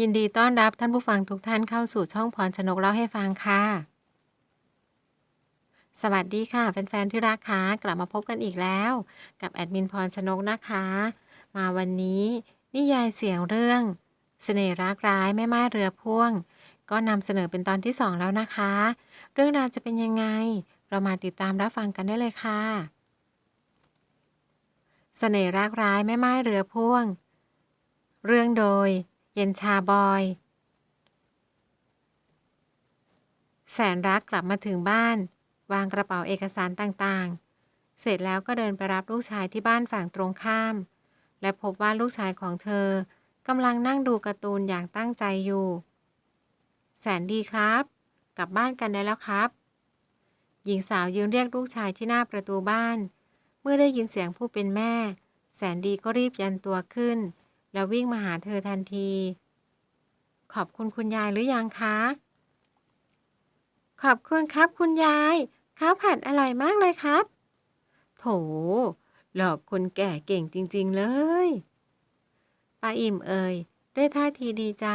ยินดีต้อนรับท่านผู้ฟังทุกท่านเข้าสู่ช่องพรชนกเล่าให้ฟังค่ะ สวัสดีค่ะแฟนๆที่รักค่ะกลับมาพบกันอีกแล้ว กับแอดมินพรชนกนะคะ มาวันนี้นิยายเสียงเรื่อง เสน่ห์รักร้ายแม่ไม้เรือพ่วง ก็นำเสนอเป็นตอนที่สองแล้วนะคะ เรื่องราวจะเป็นยังไง เรามาติดตามรับฟังกันได้เลยค่ะ เสน่ห์รักร้ายแม่ไม้เรือพ่วง เรื่องโดย เย็นชาบอย แสนรักกลับมาถึงบ้าน วางกระเป๋าเอกสารต่างๆ เสร็จแล้วก็เดินไปรับลูกชายที่บ้านฝั่งตรงข้าม และพบว่าลูกชายของเธอกำลังนั่งดูการ์ตูนอย่างตั้งใจอยู่ แสนดีครับ กลับบ้านกันได้แล้วครับ หญิงสาวยืนเรียกลูกชายที่หน้าประตูบ้าน เมื่อได้ยินเสียงผู้เป็นแม่ แสนดีก็รีบยันตัวขึ้น แล้ววิ่งมาหาเธอทันที ขอบคุณคุณยายหรือยังคะ ขอบคุณครับคุณยาย ข้าวผัดอร่อยมากเลยครับ โถ หลอกคนแก่เก่งจริง ๆ เลยป้าอิ่มเอ่ยด้วยท่าทีดีใจ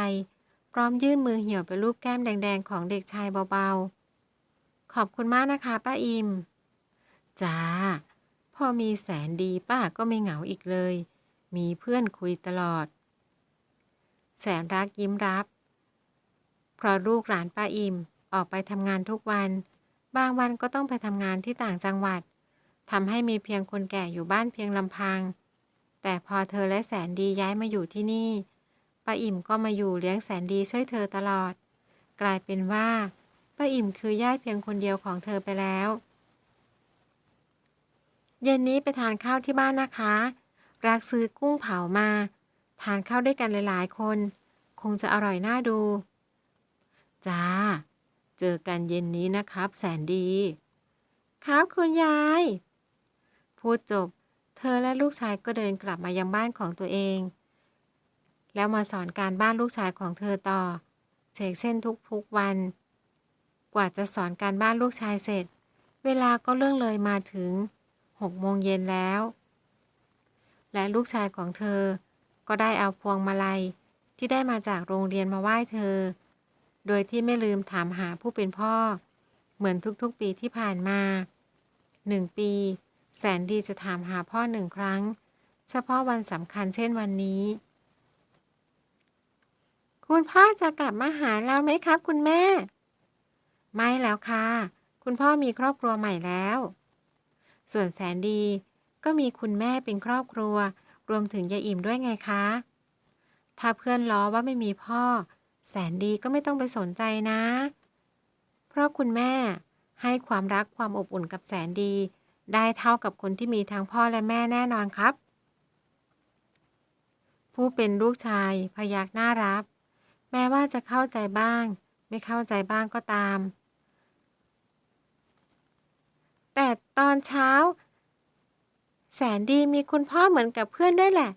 พร้อมยื่นมือเหี่ยวไปรูปแก้มแดง ๆ ของเด็กชายเบาๆ ขอบคุณมากนะคะป้าอิ่มจ้า พอมีแสนดีป้าก็ไม่เหงาอีกเลย มีเพื่อนคุยตลอด แสนรักยิ้มรับ เพราะลูกหลานป้าอิ่มออกไปทำงานทุกวัน บางวันก็ต้องไปทำงานที่ต่างจังหวัดทำให้มีเพียงคนแก่อยู่บ้านเพียงลำพัง แต่พอเธอและแสนดีย้ายมาอยู่ที่นี่ป้าอิ่มก็มาอยู่เลี้ยงแสนดีช่วยเธอตลอด กลายเป็นว่าป้าอิ่มคือญาติเพียงคนเดียวของเธอไปแล้ว เย็นนี้ไปทานข้าวที่บ้านนะคะ รักซื้อกุ้งเผามา ทานข้าวด้วยกันหลายๆ คน คงจะอร่อยน่าดู จ้า เจอกันเย็นนี้นะครับ แสนดี ครับคุณยาย พูดจบ เธอและลูกชายก็เดินกลับมายังบ้านของตัวเอง แล้วมาสอนการบ้านลูกชายของเธอต่อเช็คเส้นทุกๆวัน กว่าจะสอนการบ้านลูกชายเสร็จ เวลาก็เรื่องเลยมาถึงหกโมงเย็นแล้ว และลูกชายของเธอ ก็ได้เอาพวงมาลัยที่ได้มาจากโรงเรียนมาไหว้เธอ โดยที่ไม่ลืมถามหาผู้เป็นพ่อ เหมือนทุกๆปีที่ผ่านมาหนึ่งปี แสนดีจะถามหาพ่อหนึ่งครั้ง เฉพาะวันสำคัญเช่นวันนี้ คุณพ่อจะกลับมาหาเราไหมครับคุณแม่ ไม่แล้วค่ะ คุณพ่อมีครอบครัวใหม่แล้ว ส่วนแสนดี ก็มีคุณแม่เป็นครอบครัว รวมถึงยายอิ่มด้วยไงคะ ถ้าเพื่อนล้อว่าไม่มีพ่อ แสนดีก็ไม่ต้องไปสนใจนะ เพราะคุณแม่ให้ความรักความอบอุ่นกับแสนดี ได้เท่ากับคนที่มีทั้งพ่อและแม่แน่นอนครับ ผู้เป็นลูกชายพยักหน้ารับ แม้ว่าจะเข้าใจบ้าง ไม่เข้าใจบ้างก็ตาม แต่ตอนเช้า แสนดีมีคุณพ่อเหมือนกับเพื่อนด้วยแหละ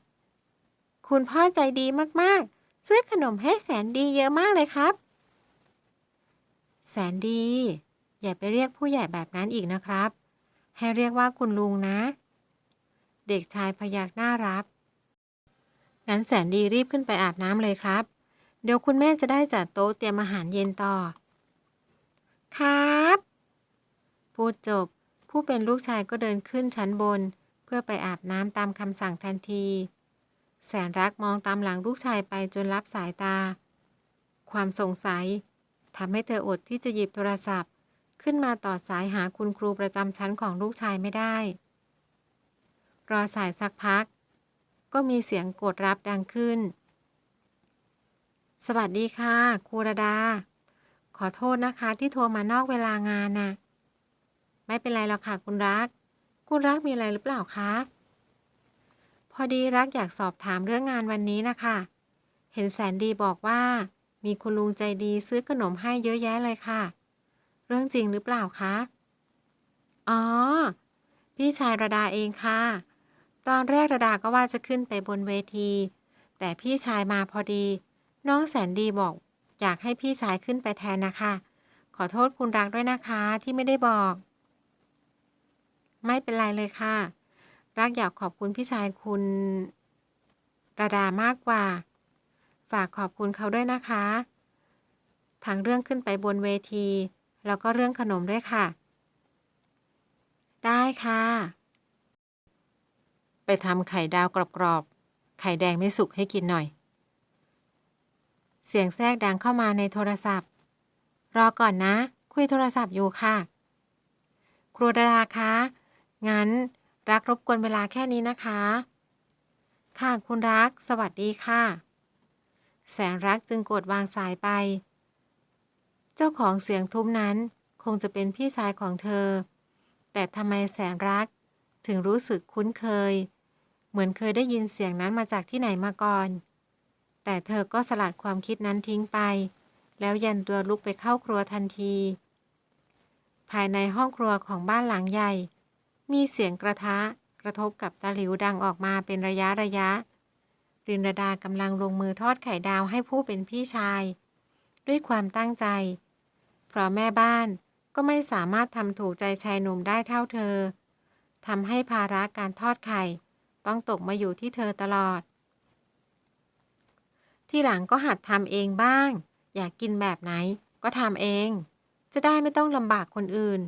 คุณพ่อใจดีมากๆ ซื้อขนมให้แสนดีเยอะมากเลยครับ แสนดี อย่าไปเรียกผู้ใหญ่แบบนั้นอีกนะครับ ให้เรียกว่าคุณลุงนะ เด็กชายพยักหน้ารับ งั้นแสนดีรีบขึ้นไปอาบน้ำเลยครับ เดี๋ยวคุณแม่จะได้จัดโต๊ะเตรียมอาหารเย็นต่อ ครับ พูดจบ ผู้เป็นลูกชายก็เดินขึ้นชั้นบน พื่อไปอาบน้ำตามคำสั่งทันที แสนรักมองตามหลังลูกชายไปจนรับสายตา ความสงสัยทำให้เธออดที่จะหยิบโทรศัพท์ ขึ้นมาต่อสายหาคุณครูประจำชั้นของลูกชายไม่ได้ รอสายสักพัก ก็มีเสียงกดรับดังขึ้น สวัสดีค่ะ ครูระดา ขอโทษนะคะที่โทรมานอกเวลางานน่ะ ไม่เป็นไรหรอกค่ะคุณรัก คุณรักมีอะไรหรือเปล่าคะ พอดีรักอยากสอบถามเรื่องงานวันนี้นะคะ เห็นแสนดีบอกว่า มีคุณลุงใจดีซื้อขนมให้เยอะแยะเลยค่ะ เรื่องจริงหรือเปล่าคะ อ๋อ พี่ชายระดาเองค่ะ ตอนแรกระดาก็ว่าจะขึ้นไปบนเวที แต่พี่ชายมาพอดี น้องแสนดีบอก อยากให้พี่ชายขึ้นไปแทนนะคะ ขอโทษคุณรักด้วยนะคะที่ไม่ได้บอก ไม่เป็นไรเลยค่ะ รักอยากขอบคุณพี่ชายคุณระดามากกว่า ฝากขอบคุณเขาด้วยนะคะทั้งเรื่องขึ้นไปบนเวที แล้วก็เรื่องขนมด้วยค่ะ ได้ค่ะ ไปทำไข่ดาวกรอบๆ ไข่แดงไม่สุกให้กินหน่อย เสียงแทรกดังเข้ามาในโทรศัพท์ รอก่อนนะ คุยโทรศัพท์อยู่ค่ะ ครูดาราคะ งั้นรักรบกวนเวลาแค่นี้นะคะ ค่ะคุณรัก สวัสดีค่ะ แสนรักจึงกดวางสายไป เจ้าของเสียงทุ้มนั้นคงจะเป็นพี่ชายของเธอ แต่ทำไมแสนรักถึงรู้สึกคุ้นเคย เหมือนเคยได้ยินเสียงนั้นมาจากที่ไหนมาก่อน แต่เธอก็สลัดความคิดนั้นทิ้งไป แล้วยันตัวลุกไปเข้าครัวทันที ภายในห้องครัวของบ้านหลังใหญ่ มีเสียงกระทะกระทบกับตะหลิวดังออกมาเป็นระยะระยะ รินรดากำลังลงมือทอดไข่ดาวให้ผู้เป็นพี่ชาย ด้วยความตั้งใจ เพราะแม่บ้านก็ไม่สามารถทำถูกใจชายหนุ่มได้เท่าเธอทำให้ภาระการทอดไข่ ต้องตกมาอยู่ที่เธอตลอด ที่หลังก็หัดทำเองบ้าง อยากกินแบบไหนก็ทำเอง จะได้ไม่ต้องลำบากคนอื่น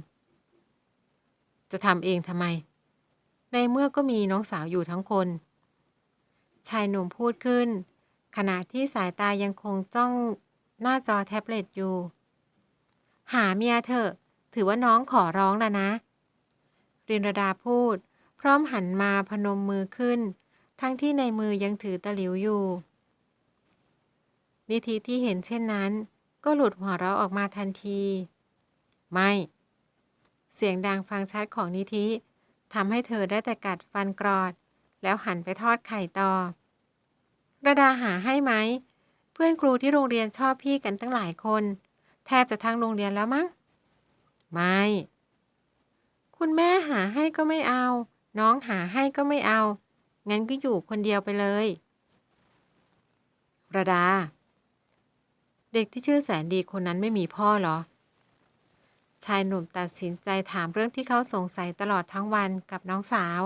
จะทำเองทำไม ในเมื่อก็มีน้องสาวอยู่ทั้งคน ชายหนุ่มพูดขึ้น ขณะที่สายตายังคงจ้องหน้าจอแท็บเล็ตอยู่ หาเมียเถอะ ถือว่าน้องขอร้องแล้วนะ รินรดาพูด พร้อมหันมาพนมมือขึ้น ทั้งที่ในมือยังถือตะหลิวอยู่ นิธิที่เห็นเช่นนั้น ก็หลุดหัวเราะออกมาทันที ไม่ เสียงดังฟังชัดของนิธิทำให้เธอได้แต่กัดฟันกรอด แล้วหันไปทอดไข่ต่อระดาหาให้ไหม เพื่อนครูที่โรงเรียนชอบพี่กันตั้งหลายคน แทบจะทั้งโรงเรียนแล้วมั้ง ไม่ คุณแม่หาให้ก็ไม่เอา น้องหาให้ก็ไม่เอา งั้นก็อยู่คนเดียวไปเลย ระดา เด็กที่ชื่อแสนดีคนนั้นไม่มีพ่อเหรอ ชายหนุ่มตัดสินใจถามเรื่องที่เขาสงสัยตลอดทั้งวันกับน้องสาว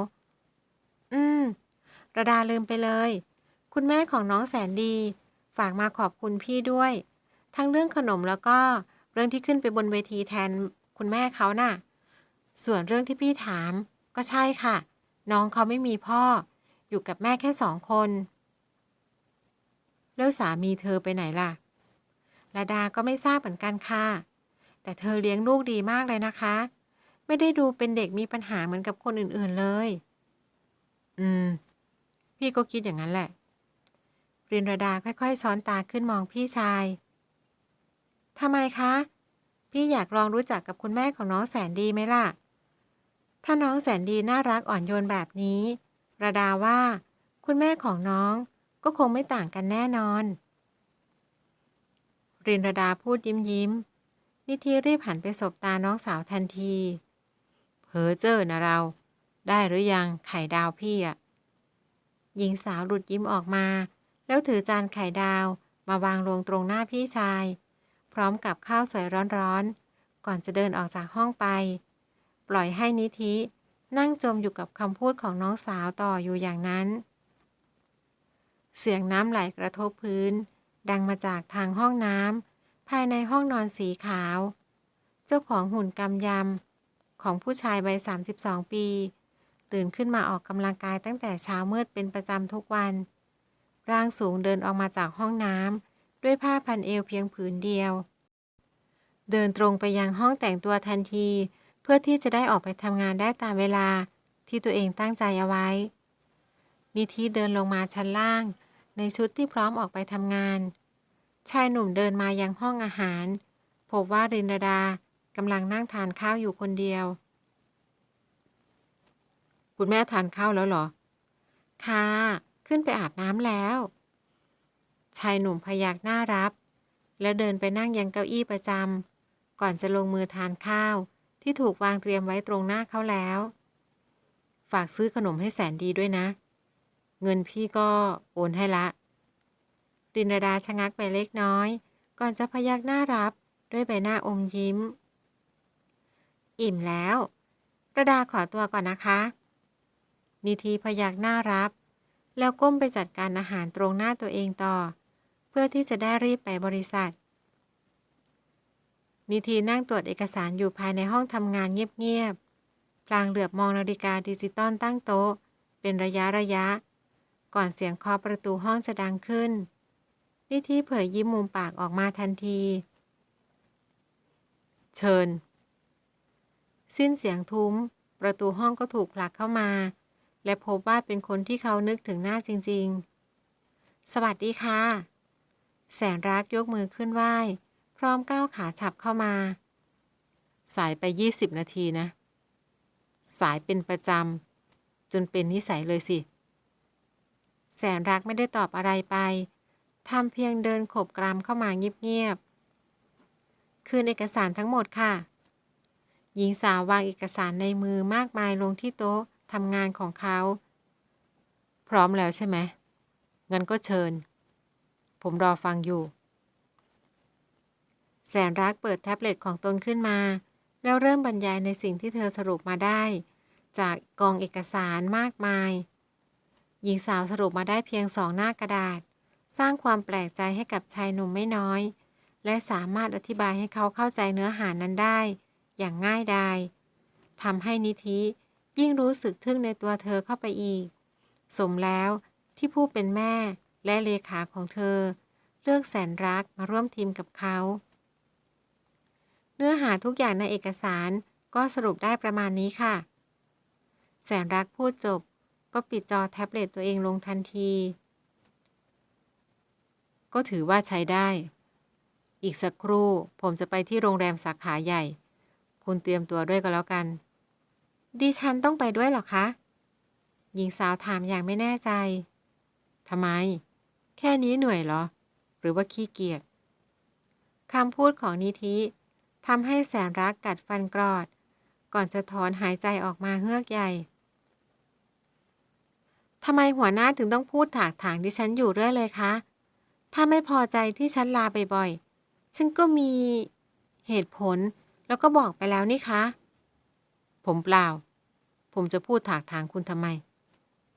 อืม ระดาลืมไปเลย คุณแม่ของน้องแสนดี ฝากมาขอบคุณพี่ด้วย ทั้งเรื่องขนมแล้วก็เรื่องที่ขึ้นไปบนเวทีแทนคุณแม่เขาน่ะ ส่วนเรื่องที่พี่ถาม ก็ใช่ค่ะ น้องเขาไม่มีพ่อ อยู่กับแม่แค่สองคน แล้วสามีเธอไปไหนล่ะระดาก็ไม่ทราบเหมือนกันค่ะ แต่เธอเลี้ยงลูกดีมากเลยนะคะ ไม่ได้ดูเป็นเด็กมีปัญหาเหมือนกับคนอื่นๆเลย อืม พี่ก็คิดอย่างนั้นแหละรินรดาค่อยๆช้อนตาขึ้นมองพี่ชายทำไมคะ พี่อยากลองรู้จักกับคุณแม่ของน้องแสนดีไหมล่ะ ถ้าน้องแสนดีน่ารักอ่อนโยนแบบนี้ ระดาว่า คุณแม่ของน้องก็คงไม่ต่างกันแน่นอน รินรดาพูดยิ้มยิ้ม นิธิรีบหันไปสบตาน้องสาวทันทีเพอเจอนะเรา ได้หรือยังไข่ดาวพี่อะหญิงสาวหลุดยิ้มออกมา แล้วถือจานไข่ดาวมาวางลงตรงหน้าพี่ชาย พร้อมกับข้าวสวยร้อนๆ ก่อนจะเดินออกจากห้องไป ปล่อยให้นิธิ นั่งจมอยู่กับคำพูดของน้องสาวต่ออยู่อย่างนั้น เสียงน้ำไหลกระทบพื้น ดังมาจากทางห้องน้ำ ภายในห้องนอนสีขาว เจ้าของหุ่นกำยำ ของผู้ชายวัย 32 ปี ตื่นขึ้นมาออกกำลังกายตั้งแต่เช้ามืดเป็นประจำทุกวัน ร่างสูงเดินออกมาจากห้องน้ำด้วยผ้าพันเอวเพียงผืนเดียว เดินตรงไปยังห้องแต่งตัวทันที เพื่อที่จะได้ออกไปทำงานได้ตามเวลาที่ตัวเองตั้งใจเอาไว้ นิธิเดินลงมาชั้นล่าง ในชุดที่พร้อมออกไปทำงาน ชายหนุ่มเดินมายังห้องอาหาร พบว่ารินดากำลังนั่งทานข้าวอยู่คนเดียว คุณแม่ทานข้าวแล้วเหรอ ค่ะ ขึ้นไปอาบน้ำแล้ว ชายหนุ่มพยักหน้ารับ แล้วเดินไปนั่งยังเก้าอี้ประจำก่อนจะลงมือทานข้าว ที่ถูกวางเตรียมไว้ตรงหน้าเขาแล้ว ฝากซื้อขนมให้แสนดีด้วยนะ เงินพี่ก็โอนให้ละ รินดาชะงักไปเล็กน้อย ก่อนจะพยักหน้ารับด้วยใบหน้าอมยิ้ม อิ่มแล้วระดาขอตัวก่อนนะคะ นิธีพยักหน้ารับ แล้วก้มไปจัดการอาหารตรงหน้าตัวเองต่อ เพื่อที่จะได้รีบไปบริษัท นิทีนั่งตรวจเอกสารอยู่ภายในห้องทำงานเงียบๆพลางเหลือบมองนาฬิกาดิจิตอลตั้งโต๊ะ เป็นระยะระยะ ก่อนเสียงเคาะประตูห้องจะดังขึ้น นิทีเผยยิ้มมุมปากออกมาทันที เชิญ สิ้นเสียงทุ้ม ประตูห้องก็ถูกผลักเข้ามา และพบว่าเป็นคนที่เขานึกถึงหน้าจริง ๆ สวัสดีค่ะ แสนรักยกมือขึ้นไหว้พร้อมก้าวขาฉับเข้ามา สายไป20นาทีนะ สายเป็นประจำจนเป็นนิสัยเลยสิ แสนรักไม่ได้ตอบอะไรไป ทำเพียงเดินขบกรามเข้ามาเงียบๆ คืนเอกสารทั้งหมดค่ะ หญิงสาววางเอกสารในมือมากมายลงที่โต๊ะทำงานของเขา พร้อมแล้วใช่ไหมงั้นก็เชิญ ผมรอฟังอยู่ แสนรักเปิดแท็บเล็ตของตนขึ้นมา แล้วเริ่มบรรยายในสิ่งที่เธอสรุปมาได้ จากกองเอกสารมากมาย หญิงสาวสรุปมาได้เพียงสองหน้ากระดาษ สร้างความแปลกใจให้กับชายหนุ่มไม่น้อย และสามารถอธิบายให้เขาเข้าใจเนื้อหานั้นได้ อย่างง่ายดายทำให้นิธิยิ่งรู้สึกทึ่งในตัวเธอเข้าไปอีก สมแล้วที่ผู้เป็นแม่และเลขาของเธอ เลือกแสนรักมาร่วมทีมกับเขา เนื้อหาทุกอย่างในเอกสารก็สรุปได้ประมาณนี้ค่ะ แสนรักพูดจบ ก็ปิดจอแท็บเล็ตตัวเองลงทันที ก็ถือว่าใช้ได้ อีกสักครู่ผมจะไปที่โรงแรมสาขาใหญ่ คุณเตรียมตัวด้วยก็แล้วกัน ดิฉันต้องไปด้วยหรอคะ หญิงสาวถามอย่างไม่แน่ใจทำไม แค่นี้เหนื่อยเหรอ หรือว่าขี้เกียจคำพูดของนิธิทำให้แสนรักกัดฟันกรอด ก่อนจะถอนหายใจออกมาเฮือกใหญ่ทำไมหัวหน้าถึงต้องพูดถากถางดิฉันอยู่เรื่อยเลยคะ ถ้าไม่พอใจที่ฉันลาบ่อยๆ ฉันก็มีเหตุผลแล้วก็บอกไปแล้วนี่คะ ผมเปล่า ผมจะพูดถากถางคุณทำไม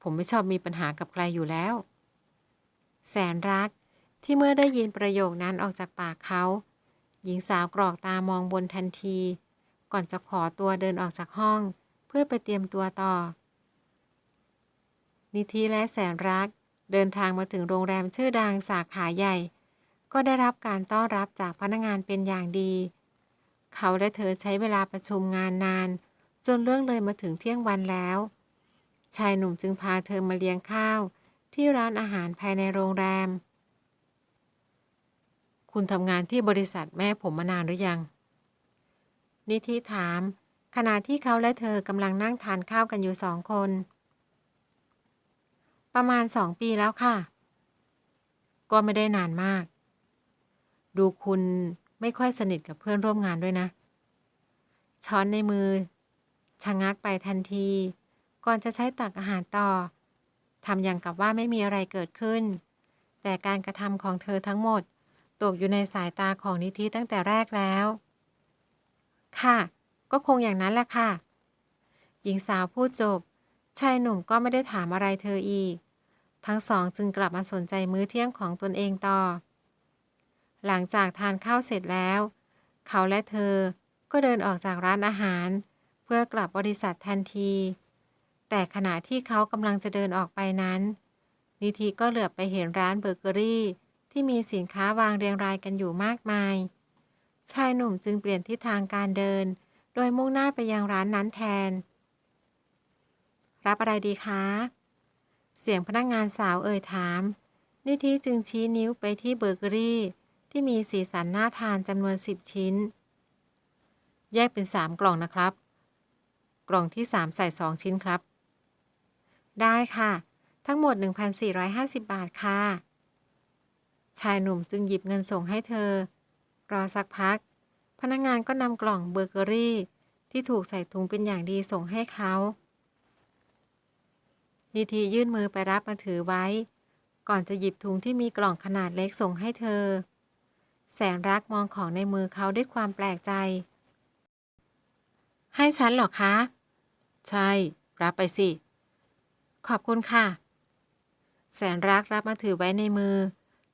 ผมไม่ชอบมีปัญหากับใครอยู่แล้ว แสนรักที่เมื่อได้ยินประโยคนั้นออกจากปากเขา หญิงสาวกรอกตามองบนทันที ก่อนจะขอตัวเดินออกจากห้อง เพื่อไปเตรียมตัวต่อ นิธิและแสนรัก เดินทางมาถึงโรงแรมชื่อดังสาขาใหญ่ ก็ได้รับการต้อนรับจากพนักงานเป็นอย่างดี เขาและเธอใช้เวลาประชุมงานนาน จนเรื่องเลยมาถึงเที่ยงวันแล้ว ชายหนุ่มจึงพาเธอมาเลี้ยงข้าว ที่ร้านอาหารภายในโรงแรม คุณทำงานที่บริษัทแม่ผมมานานหรือยัง นิธิถาม ขณะที่เขาและเธอกำลังนั่งทานข้าวกันอยู่สองคน ประมาณสองปีแล้วค่ะ ก็ไม่ได้นานมาก ดูคุณไม่ค่อยสนิทกับเพื่อนร่วมงานด้วยนะ ช้อนในมือชะงักไปทันที ก่อนจะใช้ตักอาหารต่อทำอย่างกับว่าไม่มีอะไรเกิดขึ้น แต่การกระทำของเธอทั้งหมด ตกอยู่ในสายตาของนิธิตั้งแต่แรกแล้ว ค่ะ ก็คงอย่างนั้นแหละค่ะ หญิงสาวพูดจบชายหนุ่มก็ไม่ได้ถามอะไรเธออีก ทั้งสองจึงกลับมาสนใจมื้อเที่ยงของตนเองต่อ หลังจากทานข้าวเสร็จแล้ว เขาและเธอก็เดินออกจากร้านอาหาร เพื่อกลับบริษัททันที แต่ขณะที่เขากำลังจะเดินออกไปนั้น นิธิก็เหลือบไปเห็นร้านเบเกอรี่ที่มีสินค้าวางเรียงรายกันอยู่มากมาย ชายหนุ่มจึงเปลี่ยนทิศทางการเดิน โดยมุ่งหน้าไปยังร้านนั้นแทน รับอะไรดีคะ สียงพนักงานสาวเอ่ยถาม นิธิจึงชี้นิ้วไปที่เบเกอรี่ ที่มีสีสันน่าทานจำนวนสิบชิ้น แยกเป็นสามกล่องนะครับ กล่องที่สามใส่สองชิ้นครับ ได้ค่ะ ทั้งหมด 1,450 บาทค่ะ ชายหนุ่มจึงหยิบเงินส่งให้เธอ รอสักพัก พนักงานก็นำกล่องเบเกอรี่ ที่ถูกใส่ถุงเป็นอย่างดีส่งให้เขา นิธิยื่นมือไปรับมาถือไว้ ก่อนจะหยิบถุงที่มีกล่องขนาดเล็กส่งให้เธอ แสนรักมองของในมือเขาด้วยความแปลกใจ ให้ฉันหรอคะ ใช่ รับไปสิ ขอบคุณค่ะ แสนรักรับมาถือไว้ในมือ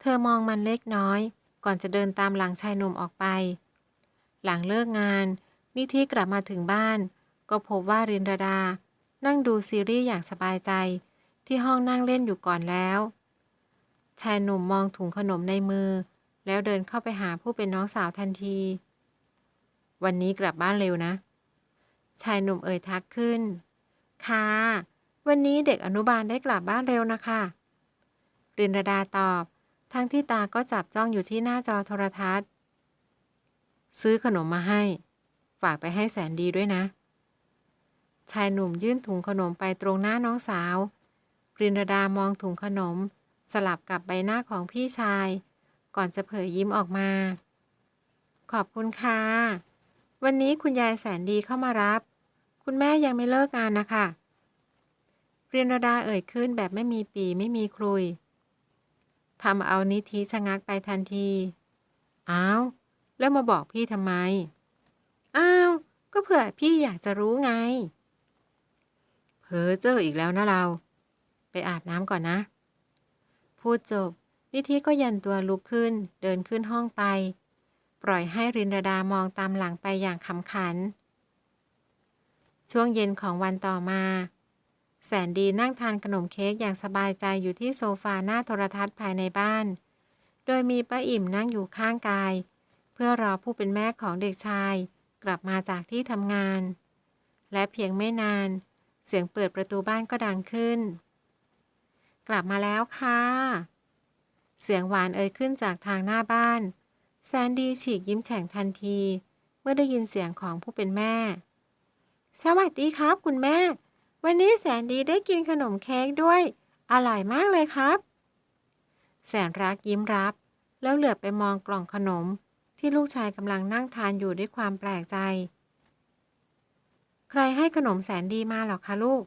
เธธอมองมันเล็กน้อย ก่อนจะเดินตามหลังชายหนุ่มออกไป หลังเลิกงาน นิธิกลับมาถึงบ้าน ก็พบว่ารินรดา นั่งดูซีรีส์อย่างสบายใจ ที่ห้องนั่งเล่นอยู่ก่อนแล้ว ชายหนุ่มมองถุงขนมในมือ แล้วเดินเข้าไปหาผู้เป็นน้องสาวทันที วันนี้กลับบ้านเร็วนะ ชายหนุ่มเอ่ยทักขึ้น ค่ะ วันนี้เด็กอนุบาลได้กลับบ้านเร็วนะคะรินดาตอบ ทั้งที่ตาก็จับจ้องอยู่ที่หน้าจอโทรทัศน์ ซื้อขนมมาให้ ฝากไปให้แสนดีด้วยนะ ชายหนุ่มยื่นถุงขนมไปตรงหน้าน้องสาว ปรินรดามองถุงขนม สลับกับใบหน้าของพี่ชาย ก่อนจะเผยยิ้มออกมา ขอบคุณค่ะ วันนี้คุณยายแสนดีเข้ามารับ คุณแม่ยังไม่เลิกงานนะคะเรียนรดาเอ่ยขึ้นแบบไม่มีปีไม่มีครุยทำเอานิธิชะงักไปทันที อ้าว แล้วมาบอกพี่ทำไม อ้าว ก็เผื่อพี่อยากจะรู้ไง เพอเจออีกแล้วนะเรา ไปอาบน้ำก่อนนะ พูดจบ นิธิก็ยันตัวลุกขึ้น เดินขึ้นห้องไป ปล่อยให้รินรดามองตามหลังไปอย่างขำขัน ช่วงเย็นของวันต่อมา แสนดีนั่งทานขนมเค้กอย่างสบายใจอยู่ที่โซฟาหน้าโทรทัศน์ภายในบ้าน โดยมีป้าอิ่มนั่งอยู่ข้างกาย เพื่อรอผู้เป็นแม่ของเด็กชาย กลับมาจากที่ทำงาน และเพียงไม่นาน เสียงเปิดประตูบ้านก็ดังขึ้น กลับมาแล้วค่ะ เสียงหวานเอ่ยขึ้นจากทางหน้าบ้าน แซนดี้ฉีกยิ้มแฉ่งทันที เมื่อได้ยินเสียงของผู้เป็นแม่ สวัสดีครับคุณแม่ วันนี้แสนดีได้กินขนมเค้กด้วย อร่อยมากเลยครับ แสนรักยิ้มรับ แล้วเหลือบไปมองกล่องขนมที่ลูกชายกำลังนั่งทานอยู่ด้วยความแปลกใจ รให้ขนมแสนดีมาหรอคะลูก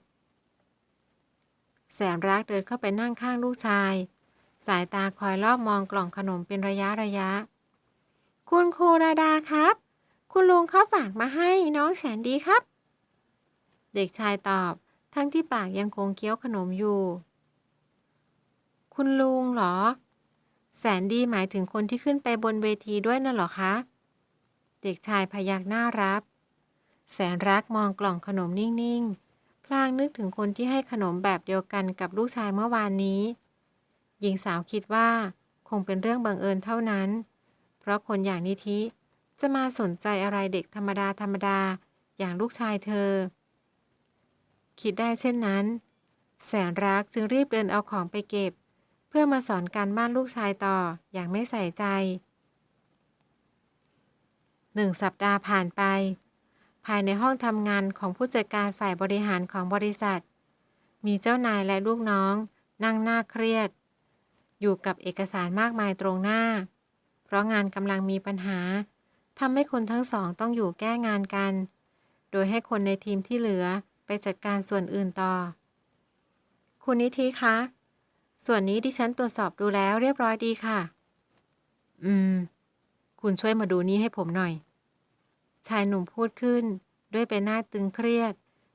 แสนรักเดินเข้าไปนั่งข้างลูกชาย สายตาคอยรอบมองกล่องขนมเป็นระยะระยะ คุณครูราดาครับ คุณลุงเขาฝากมาให้น้องแสนดีครับ เด็กชายตอบ ทั้งที่ปากยังคงเคี้ยวขนมอยู่ คุณลุงเหรอ แสนดีหมายถึงคนที่ขึ้นไปบนเวทีด้วยน่ะเหรอคะ เด็กชายพยักหน้ารับ แสนรักมองกล่องขนมนิ่งๆ พลางนึกถึงคนที่ให้ขนมแบบเดียวกันกับลูกชายเมื่อวานนี้ หญิงสาวคิดว่าคงเป็นเรื่องบังเอิญเท่านั้น เพราะคนอย่างนิธิจะมาสนใจอะไรเด็กธรรมดาธรรมดาอย่างลูกชายเธอ คิดได้เช่นนั้น แสนรักจึงรีบเดินเอาของไปเก็บ เพื่อมาสอนการบ้านลูกชายต่ออย่างไม่ใส่ใจหนึ่งสัปดาห์ผ่านไป ภายในห้องทำงานของผู้จัดการฝ่ายบริหารของบริษัท มีเจ้านายและลูกน้อง นั่งหน้าเครียด อยู่กับเอกสารมากมายตรงหน้า เพราะงานกำลังมีปัญหาทำให้คนทั้งสองต้องอยู่แก้งานกัน โดยให้คนในทีมที่เหลือไปจัดการส่วนอื่นต่อ คุณนิธิคะ ส่วนนี้ดิฉันตรวจสอบดูแล้วเรียบร้อยดีค่ะ อืม คุณช่วยมาดูนี้ให้ผมหน่อย ชายหนุ่มพูดขึ้น ด้วยใบหน้าตึงเครียด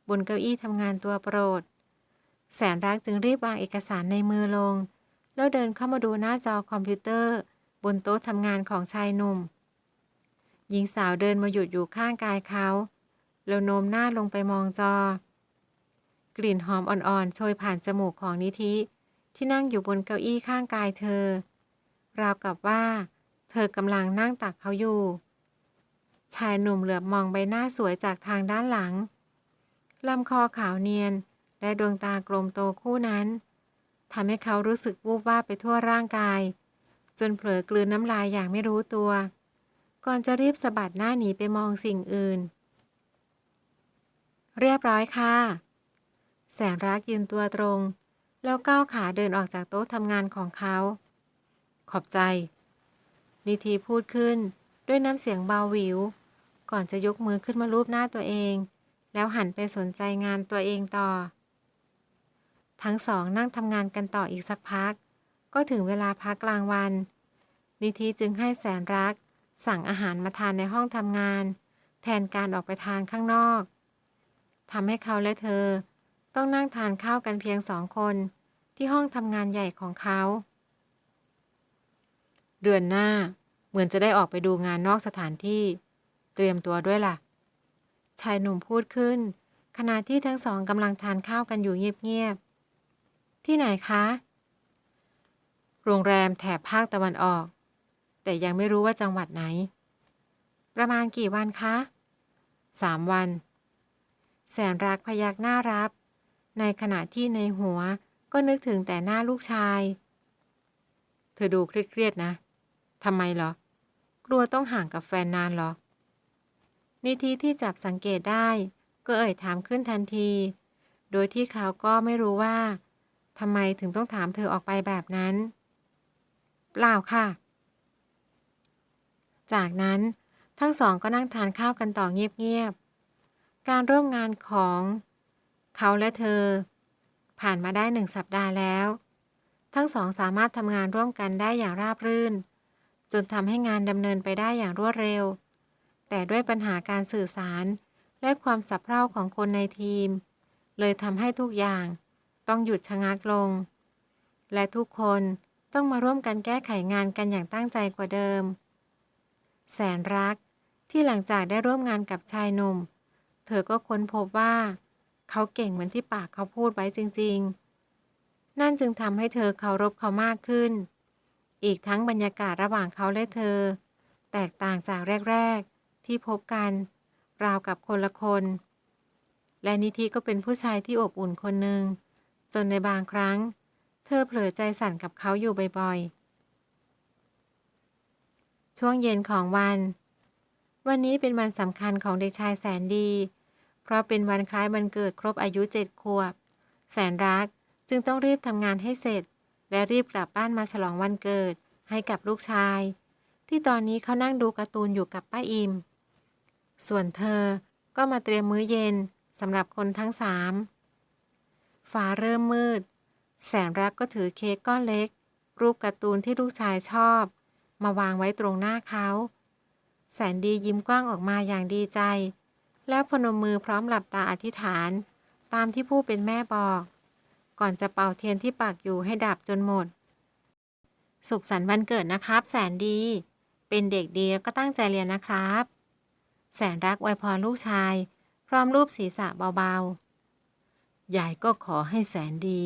บนเก้าอี้ทำงานตัวโปรด แสนรักจึงรีบวางเอกสารในมือลง แล้วเดินเข้ามาดูหน้าจอคอมพิวเตอร์ บนโต๊ะทำงานของชายหนุ่ม หญิงสาวเดินมาหยุดอยู่ข้างกายเขาแล้วโน้มหน้าลงไปมองจอ กลิ่นหอมอ่อนๆโชยผ่านจมูกของนิธิ ที่นั่งอยู่บนเก้าอี้ข้างกายเธอ ราวกับว่า เธอกำลังนั่งตักเขาอยู่ ชายหนุ่มเหลือบมองใบหน้าสวยจากทางด้านหลัง ลำคอขาวเนียน และดวงตากลมโตคู่นั้นทำให้เขารู้สึกวูบวาบไปทั่วร่างกาย จนเผลอกลืนน้ำลายอย่างไม่รู้ตัว ก่อนจะรีบสะบัดหน้าหนีไปมองสิ่งอื่น เรียบร้อยค่ะ แสนรักยืนตัวตรง แล้วก้าวขาเดินออกจากโต๊ะทำงานของเขา ขอบใจ นิธีพูดขึ้นด้วยน้ำเสียงเบาหวิว ก่อนจะยกมือขึ้นมาลูบหน้าตัวเอง แล้วหันไปสนใจงานตัวเองต่อ ทั้งสองนั่งทำงานกันต่ออีกสักพัก ก็ถึงเวลาพักกลางวัน นิธีจึงให้แสนรัก สั่งอาหารมาทานในห้องทำงาน แทนการออกไปทานข้างนอกทำให้เขาและเธอ ต้องนั่งทานข้าวกันเพียงสองคน ที่ห้องทำงานใหญ่ของเขา เดือนหน้าเหมือนจะได้ออกไปดูงานนอกสถานที่ เตรียมตัวด้วยล่ะ ชายหนุ่มพูดขึ้น ขณะที่ทั้งสองกำลังทานข้าวกันอยู่เงียบๆ ที่ไหนคะ โรงแรมแถบภาคตะวันออก แต่ยังไม่รู้ว่าจังหวัดไหน ประมาณกี่วันคะสามวัน แสนรักพยักหน้ารับ ในขณะที่ในหัวก็นึกถึงแต่หน้าลูกชาย เธอดูเครียดๆนะทำไมเหรอ กลัวต้องห่างกับแฟนนานเหรอ นิธิที่จับสังเกตได้ ก็เอ่ยถามขึ้นทันที โดยที่เขาก็ไม่รู้ว่าทำไมถึงต้องถามเธอออกไปแบบนั้น เปล่าค่ะ จากนั้นทั้งสองก็นั่งทานข้าวกันต่อเงียบๆ การร่วมงานของเขาและเธอ ผ่านมาได้หนึ่งสัปดาห์แล้ว ทั้งสองสามารถทำงานร่วมกันได้อย่างราบรื่น จนทำให้งานดำเนินไปได้อย่างรวดเร็ว แต่ด้วยปัญหาการสื่อสาร และความสับเพร่าของคนในทีม เลยทำให้ทุกอย่าง ต้องหยุดชะงักลง และทุกคนต้องมาร่วมกันแก้ไขงานกันอย่างตั้งใจกว่าเดิม แสนรักที่หลังจากได้ร่วมงานกับชายหนุ่ม เธอก็ค้นพบว่า เขาเก่งเหมือนที่ปากเขาพูดไว้จริง ๆ นั่นจึงทำให้เธอเคารพเขามากขึ้น อีกทั้งบรรยากาศระหว่างเขาและเธอ แตกต่างจากแรกๆ ที่พบกัน ราวกับคนละคน และนิธิก็เป็นผู้ชายที่อบอุ่นคนหนึ่ง จนในบางครั้ง เธอเผลอใจสั่นกับเขาอยู่บ่อยๆ ช่วงเย็นของวัน วันนี้เป็นวันสำคัญของเด็กชายแสนดี เพราะเป็นวันคล้ายวันเกิดครบอายุเจ็ดขวบ แสนรักจึงต้องรีบทำงานให้เสร็จ และรีบกลับบ้านมาฉลองวันเกิดให้กับลูกชายที่ตอนนี้เขานั่งดูการ์ตูนอยู่กับป้าอิม ส่วนเธอก็มาเตรียมมื้อเย็นสำหรับคนทั้งสามฟ้าเริ่มมืด แสนรักก็ถือเค้กก้อนเล็ก รูปการ์ตูนที่ลูกชายชอบ มาวางไว้ตรงหน้าเขา แสนดียิ้มกว้างออกมาอย่างดีใจ แล้วพนมมือพร้อมหลับตาอธิษฐาน ตามที่ผู้เป็นแม่บอก ก่อนจะเป่าเทียนที่ปากอยู่ให้ดับจนหมด สุขสันต์วันเกิดนะครับ แสนดี เป็นเด็กดีแล้วก็ตั้งใจเรียนนะครับ แสนรักอวยพรลูกชาย พร้อมรูปศีรษะเบาๆ ยายก็ขอให้แสนดี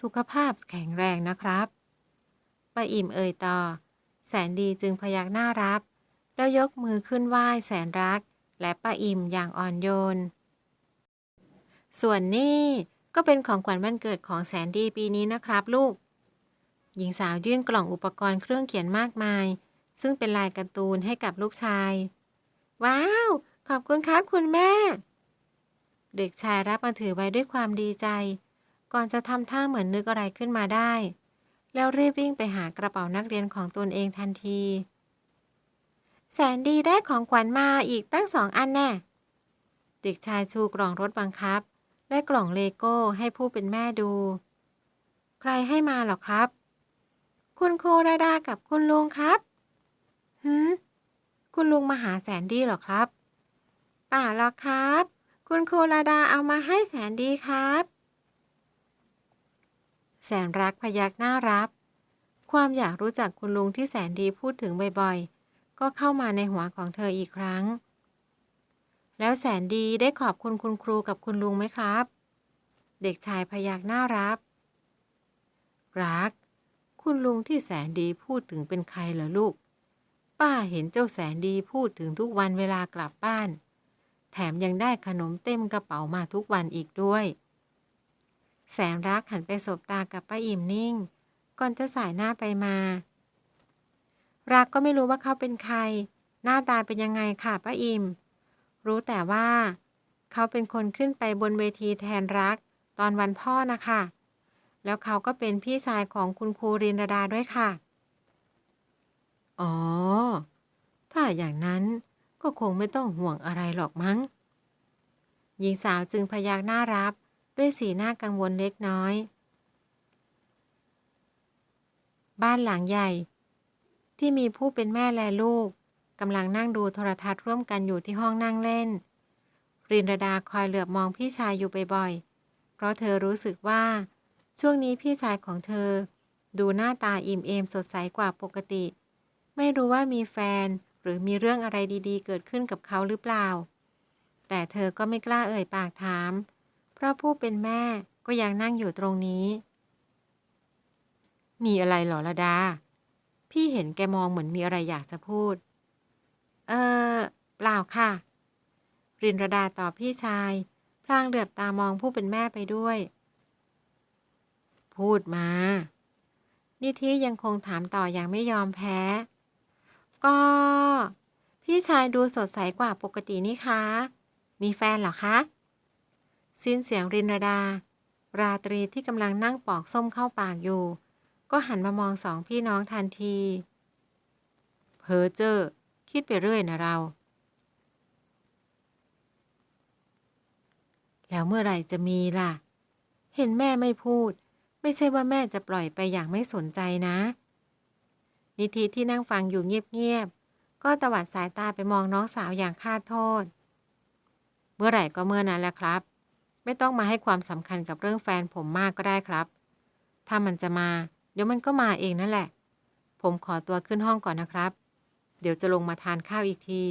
สุขภาพแข็งแรงนะครับป้าอิ่มเอ่ยต่อ แสนดีจึงพยักหน้ารับ แล้วยกมือขึ้นไหว้แสนรัก และป้าอิ่มอย่างอ่อนโยน ส่วนนี่ก็เป็นของขวัญวันเกิดของแสนดีปีนี้นะครับลูก หญิงสาวยื่นกล่องอุปกรณ์เครื่องเขียนมากมาย ซึ่งเป็นลายการ์ตูนให้กับลูกชาย ว้าว ขอบคุณครับคุณแม่ เด็กชายรับมาถือไว้ด้วยความดีใจ ก่อนจะทำท่าเหมือนนึกอะไรขึ้นมาได้ แล้วรีบวิ่งไปหากระเป๋านักเรียนของตนเองทันที แสนดีได้ของขวัญมาอีกตั้งสองอันแน่ เด็กชายชูกล่องรถบังคับ และกล่องเลโก้ให้ผู้เป็นแม่ดู ใครให้มาหรอครับ คุณครูราดากับคุณลุงครับหืม คุณลุงมาหาแสนดีหรอครับเปล่าหรอกครับ คุณครูราดาเอามาให้แสนดีครับ แสนรักพยักหน้ารับ ความอยากรู้จักคุณลุงที่แสนดีพูดถึงบ่อยๆ ก็เข้ามาในหัวของเธออีกครั้ง แล้วแสนดีได้ขอบคุณคุณครูกับคุณลุงไหมครับ เด็กชายพยักหน้ารับ รัก คุณลุงที่แสนดีพูดถึงเป็นใครเหรอลูก ป้าเห็นเจ้าแสนดีพูดถึงทุกวันเวลากลับบ้าน แถมยังได้ขนมเต็มกระเป๋ามาทุกวันอีกด้วย แสนรักหันไปสบตากับป้าอิ่มนิ่ง ก่อนจะสายหน้าไปมา รักก็ไม่รู้ว่าเขาเป็นใคร หน้าตาเป็นยังไงค่ะป้าอิ่ม รู้แต่ว่า เขาเป็นคนขึ้นไปบนเวทีแทนรัก ตอนวันพ่อนะคะ แล้วเขาก็เป็นพี่ชายของคุณครูรินดาด้วยค่ะ อ๋อ ถ้าอย่างนั้นก็คงไม่ต้องห่วงอะไรหรอกมั้ง หญิงสาวจึงพยักหน้ารับด้วยสีหน้ากังวลเล็กน้อย บ้านหลังใหญ่ ที่มีผู้เป็นแม่และลูกกำลังนั่งดูโทรทัศน์ร่วมกันอยู่ที่ห้องนั่งเล่น รินรดาคอยเหลือบมองพี่ชายอยู่บ่อยๆ เพราะเธอรู้สึกว่า ช่วงนี้พี่ชายของเธอ ดูหน้าตาอิ่มเอมสดใสกว่าปกติ ไม่รู้ว่ามีแฟน หรือมีเรื่องอะไรดีๆ เกิดขึ้นกับเขาหรือเปล่า แต่เธอก็ไม่กล้าเอ่ยปากถาม เพราะผู้เป็นแม่ก็ยังนั่งอยู่ตรงนี้ มีอะไรหรอระดา พี่เห็นแกมองเหมือนมีอะไรอยากจะพูด เออเปล่าค่ะ รินรดาตอบพี่ชาย พลางเหลือบตามองผู้เป็นแม่ไปด้วย พูดมา นิธิยังคงถามต่ออย่างไม่ยอมแพ้ ก็ พี่ชายดูสดใสกว่าปกตินี่คะ มีแฟนเหรอคะ สิ้นเสียงรินรดา ราตรีที่กำลังนั่งปอกส้มเข้าปากอยู่ ก็หันมามองสองพี่น้องทันที เพอเจอร์คิดไปเรื่อยนะเรา แล้วเมื่อไหร่จะมีล่ะ เห็นแม่ไม่พูด ไม่ใช่ว่าแม่จะปล่อยไปอย่างไม่สนใจนะ นิธิที่นั่งฟังอยู่เงียบๆก็ตวัดสายตาไปมองน้องสาวอย่างคาดโทษ เมื่อไหร่ก็เมื่อนั้นแหละครับ ไม่ต้องมาให้ความสำคัญกับเรื่องแฟนผมมากก็ได้ครับ ถ้ามันจะมา เดี๋ยวมันก็มาเองนั่นแหละ ผมขอตัวขึ้นห้องก่อนนะครับ เดี๋ยวจะลงมาทานข้าวอีกที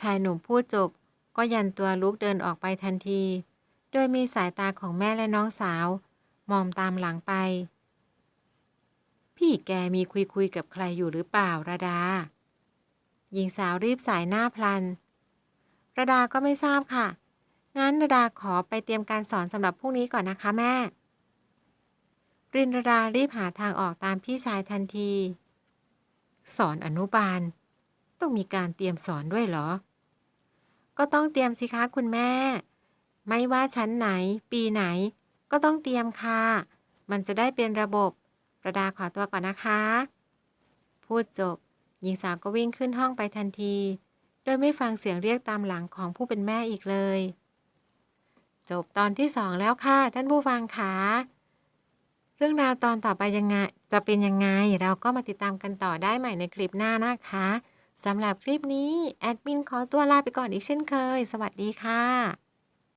ชายหนุ่มพูดจบ ก็ยันตัวลุกเดินออกไปทันที โดยมีสายตาของแม่และน้องสาว มองตามหลังไป พี่แกมีคุยคุยกับใครอยู่หรือเปล่าระดา หญิงสาวรีบสายหน้าพลัน ระดาก็ไม่ทราบค่ะ งั้นระดาขอไปเตรียมการสอนสำหรับพรุ่งนี้ก่อนนะคะแม่ รินระดารีบหาทางออกตามพี่ชายทันที สอนอนุบาล ต้องมีการเตรียมสอนด้วยเหรอ ก็ต้องเตรียมสิคะคุณแม่ ไม่ว่าชั้นไหน ปีไหน ก็ต้องเตรียมค่ะ มันจะได้เป็นระบบ ประดาขอตัวก่อนนะคะ พูดจบ หญิงสาวก็วิ่งขึ้นห้องไปทันที โดยไม่ฟังเสียงเรียกตามหลังของผู้เป็นแม่อีกเลย จบตอนที่สองแล้วค่ะ ท่านผู้ฟังคะเรื่องราวตอนต่อไปยังไง จะเป็นยังไง เราก็มาติดตามกันต่อได้ใหม่ในคลิปหน้านะคะสำหรับคลิปนี้ แอดมินขอตัวลาไปก่อนอีกเช่นเคย สวัสดีค่ะ